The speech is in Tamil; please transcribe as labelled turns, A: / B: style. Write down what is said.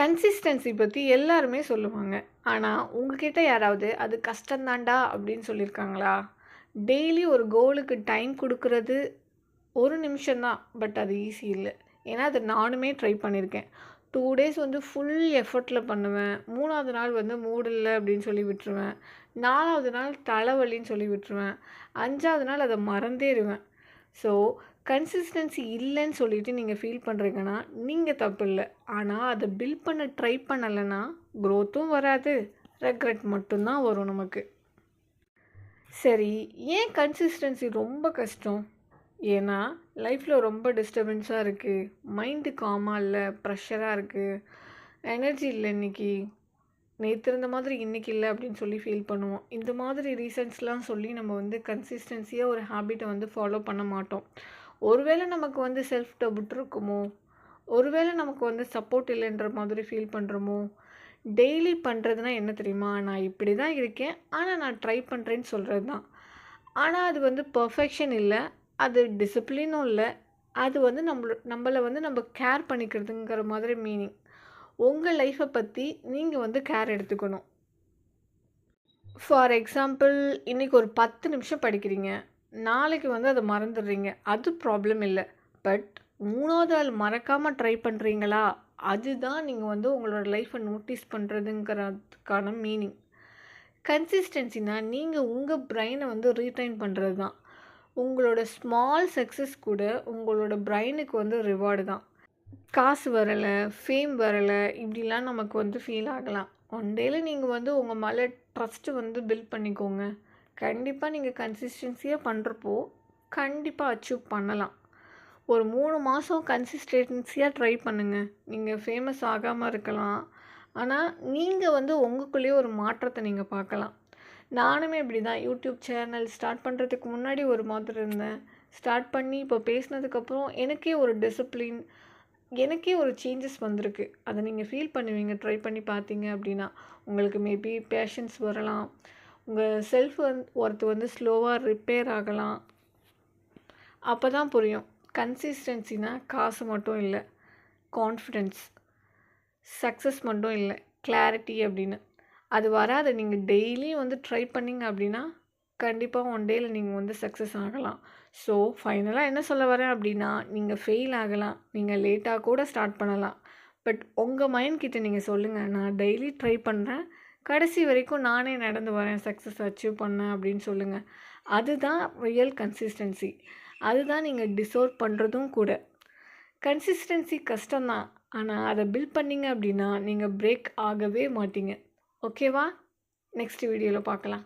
A: கன்சிஸ்டன்சி பற்றி எல்லாருமே சொல்லுவாங்க. ஆனால் உங்ககிட்ட யாராவது அது கஷ்டந்தாண்டா அப்படின்னு சொல்லியிருக்காங்களா? டெய்லி ஒரு கோலுக்கு டைம் கொடுக்கறது ஒரு நிமிஷம்தான் பட் அது ஈஸி இல்லை. ஏன்னா அது நானுமே ட்ரை பண்ணியிருக்கேன். டூ டேஸ் வந்து ஃபுல் எஃபர்ட்டில் பண்ணுவேன். மூணாவது நாள் வந்து மூடு அப்படின்னு சொல்லி விட்டுருவேன். நாலாவது நாள் தலைவலின்னு சொல்லி விட்டுருவேன். அஞ்சாவது நாள் அதை மறந்தேருவேன் ஸோ கன்சிஸ்டன்சி இல்லைன்னு சொல்லிட்டு நீங்கள் ஃபீல் பண்ணுறீங்கன்னா நீங்கள் தப்பு இல்லை. ஆனால் அதை பில்ட் பண்ண ட்ரை பண்ணலைன்னா க்ரோத்தும் வராது. ரெக்ரெட் மட்டும்தான் வரும் நமக்கு. சரி ஏன் கன்சிஸ்டன்சி ரொம்ப கஷ்டம்? ஏன்னா லைஃப்பில் ரொம்ப டிஸ்டர்பன்ஸாக இருக்குது மைண்டு காமாக இல்லை ப்ரெஷராக இருக்குது எனர்ஜி இல்லை இன்னைக்கு. நேற்று இருந்த மாதிரி இன்றைக்கி இல்லை அப்படின்னு சொல்லி ஃபீல் பண்ணுவோம். இந்த மாதிரி ரீசன்ஸ்லாம் சொல்லி நம்ம வந்து கன்சிஸ்டன்சியாக ஒரு ஹேபிட்டை வந்து ஃபாலோ பண்ண மாட்டோம். ஒருவேளை நமக்கு வந்து செல்ஃப் டபுட் இருக்குமோ? ஒருவேளை நமக்கு வந்து சப்போர்ட் இல்லைன்ற மாதிரி ஃபீல் பண்ணுறோமோ டெய்லி பண்ணுறதுனா என்ன தெரியுமா? நான் இப்படி தான் இருக்கேன். ஆனால் நான் ட்ரை பண்ணுறேன்னு சொல்கிறது தான் ஆனால் அது வந்து பர்ஃபெக்ஷன் இல்லை. அது டிசிப்ளினும் இல்லை. அது வந்து நம்மளோ நம்மளை வந்து நம்ம கேர் பண்ணிக்கிறதுங்கிற மாதிரி மீனிங் உங்கள் லைஃப்பை பற்றி நீங்கள் வந்து கேர் எடுத்துக்கணும். ஃபார் எக்ஸாம்பிள் இன்றைக்கி ஒரு பத்து நிமிஷம் படிக்கிறீங்க. நாளைக்கு வந்து அதை மறந்துடுறீங்க. அது ப்ராப்ளம் இல்லை. பட் மூணாவது ஆள் மறக்காமல் ட்ரை பண்ணுறீங்களா அதுதான் நீங்கள் வந்து உங்களோட லைஃப்பை நோட்டீஸ் பண்ணுறதுங்கிறதுக்கான மீனிங் கன்சிஸ்டன்சினா நீங்கள் உங்கள் பிரெயினை வந்து ரீட்டைன் பண்ணுறது தான் உங்களோட ஸ்மால் சக்ஸஸ் கூட உங்களோட பிரெயினுக்கு வந்து ரிவார்டு தான். காசு வரலை ஃபேம் வரலை இப்படிலாம் நமக்கு வந்து ஃபீல் ஆகலாம். ஒன் டேயில் நீங்கள் வந்து உங்கள் மேலே ட்ரஸ்ட்டு வந்து பில்ட் பண்ணிக்கோங்க. கண்டிப்பாக நீங்கள் கன்சிஸ்டன்சியாக பண்ணுறப்போ கண்டிப்பாக அச்சீவ் பண்ணலாம். ஒரு மூணு மாதம் கன்சிஸ்டன்சியாக ட்ரை பண்ணுங்கள் நீங்கள் ஃபேமஸ் ஆகாமல் இருக்கலாம். ஆனால் நீங்கள் வந்து உங்களுக்குள்ளேயே ஒரு மாற்றத்தை நீங்கள் பார்க்கலாம். நானுமே இப்படி தான் யூடியூப் சேனல் ஸ்டார்ட் பண்ணுறதுக்கு முன்னாடி ஒரு மாதிரி இருந்தேன். ஸ்டார்ட் பண்ணி இப்போ பேசினதுக்கப்புறம் எனக்கே ஒரு டிசிப்ளின் எனக்கே ஒரு சேஞ்சஸ் வந்திருக்கு. அதை நீங்கள் ஃபீல் பண்ணுவீங்க ட்ரை பண்ணி பார்த்தீங்க அப்படின்னா உங்களுக்கு மேபி பேஷன்ஸ் வரலாம். உங்கள் செல்ஃப் வந்து வந்து ஸ்லோவாக ரிப்பேர் ஆகலாம். அப்போ தான் புரியும் கன்சிஸ்டன்சினா காசு மட்டும் இல்லை. கான்ஃபிடென்ஸ் சக்ஸஸ் மட்டும் இல்லை. கிளாரிட்டி அப்படின்னு. அது வராது. நீங்கள் டெய்லியும் வந்து ட்ரை பண்ணிங்க அப்படின்னா கண்டிப்பாக ஒன் டேயில் நீங்கள் வந்து சக்ஸஸ் ஆகலாம். ஸோ ஃபைனலாக என்ன சொல்ல வரேன் அப்படின்னா நீங்கள் ஃபெயில் ஆகலாம். நீங்கள் லேட்டாக கூட ஸ்டார்ட் பண்ணலாம். பட் உங்கள் மைண்ட் கிட்ட நீங்கள் சொல்லுங்கள் நான் டெய்லி ட்ரை பண்ணுறேன் கடைசி வரைக்கும் நானே நடந்து வரேன் சக்ஸஸ் அச்சீவ் பண்ணேன் அப்படின்னு சொல்லுங்கள் அதுதான் ரியல் கன்சிஸ்டன்சி அதுதான் நீங்கள் டிசர்வ் பண்ணுறதும் கூட. கன்சிஸ்டன்சி கஷ்டம்தான். ஆனால் அதை பில்ட் பண்ணிங்க அப்படின்னா நீங்கள் பிரேக் ஆகவே மாட்டீங்க. ஓகேவா நெக்ஸ்ட் வீடியோவில் பார்க்கலாம்.